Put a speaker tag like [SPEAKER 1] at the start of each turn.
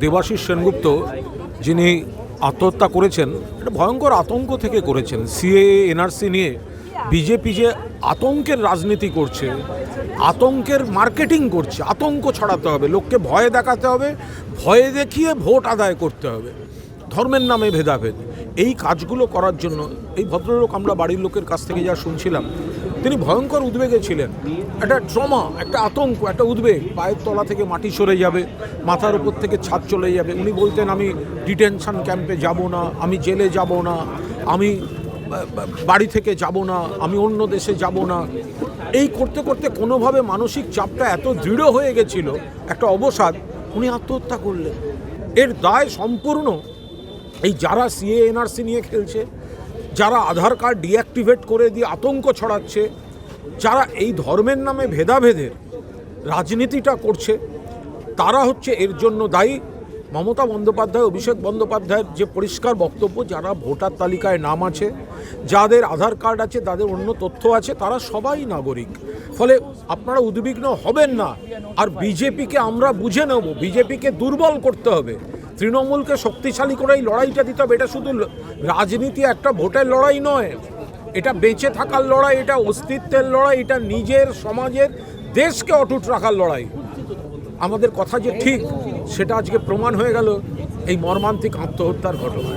[SPEAKER 1] দেবাশিস সেনগুপ্ত যিনি আত্মহত্যা করেছেন এটা ভয়ঙ্কর আতঙ্ক থেকে করেছেন। সিএ এনআরসি নিয়ে বিজেপি যে আতঙ্কের রাজনীতি করছে, আতঙ্কের মার্কেটিং করছে, আতঙ্ক ছড়াতে হবে, লোককে ভয়ে দেখাতে হবে, ভয়ে দেখিয়ে ভোট আদায় করতে হবে। ধর্মের নামে ভেদাভেদ। এই কাজগুলো করার জন্য এই ভদ্রলোক, আমরা বাড়ির লোকের কাছ থেকে যা শুনছিলাম, তিনি ভয়ঙ্কর উদ্বেগে ছিলেন। একটা ট্রমা, একটা আতঙ্ক, একটা উদ্বেগ। পায়ের তলা থেকে মাটি সরে যাবে, মাথার উপর থেকে ছাদ চলে যাবে। উনি বলতেন, আমি ডিটেনশন ক্যাম্পে যাব না, আমি জেলে যাব না, আমি বাড়ি থেকে যাব না, আমি অন্য দেশে যাব না। এই করতে করতে কোনোভাবে মানসিক চাপটা এত দৃঢ় হয়ে গেছিল, একটা অবসাদ, উনি আত্মহত্যা করলেন। এর দায় সম্পূর্ণ এই যারা সিএ এনআরসি নিয়ে খেলছে, যারা আধার কার্ড ডিঅ্যাক্টিভেট করে দিয়ে আতঙ্ক ছড়াচ্ছে, যারা এই ধর্মের নামে ভেদাভেদের রাজনীতিটা করছে, তারা হচ্ছে এর জন্য দায়ী। মমতা বন্দ্যোপাধ্যায় অভিষেক বন্দ্যোপাধ্যায়ের যে পরিষ্কার বক্তব্য, যারা ভোটার তালিকায় নাম আছে, যাদের আধার কার্ড আছে, তাদের অন্য তথ্য আছে, তারা সবাই নাগরিক। ফলে আপনারা উদ্বিগ্ন হবেন না। আর বিজেপিকে আমরা বুঝে নেব, বিজেপিকে দুর্বল করতে হবে। তৃণমূলকে শক্তিশালী করে এই লড়াইটা দিতে হবে। এটা শুধু রাজনীতি, একটা ভোটের লড়াই নয়। এটা বেঁচে থাকার লড়াই, এটা অস্তিত্বের লড়াই, এটা নিজের, সমাজের, দেশকে অটুট রাখার লড়াই। আমাদের কথা যে ঠিক সেটা আজকে প্রমাণ হয়ে গেল এই মর্মান্তিক আত্মহত্যার ঘটনা।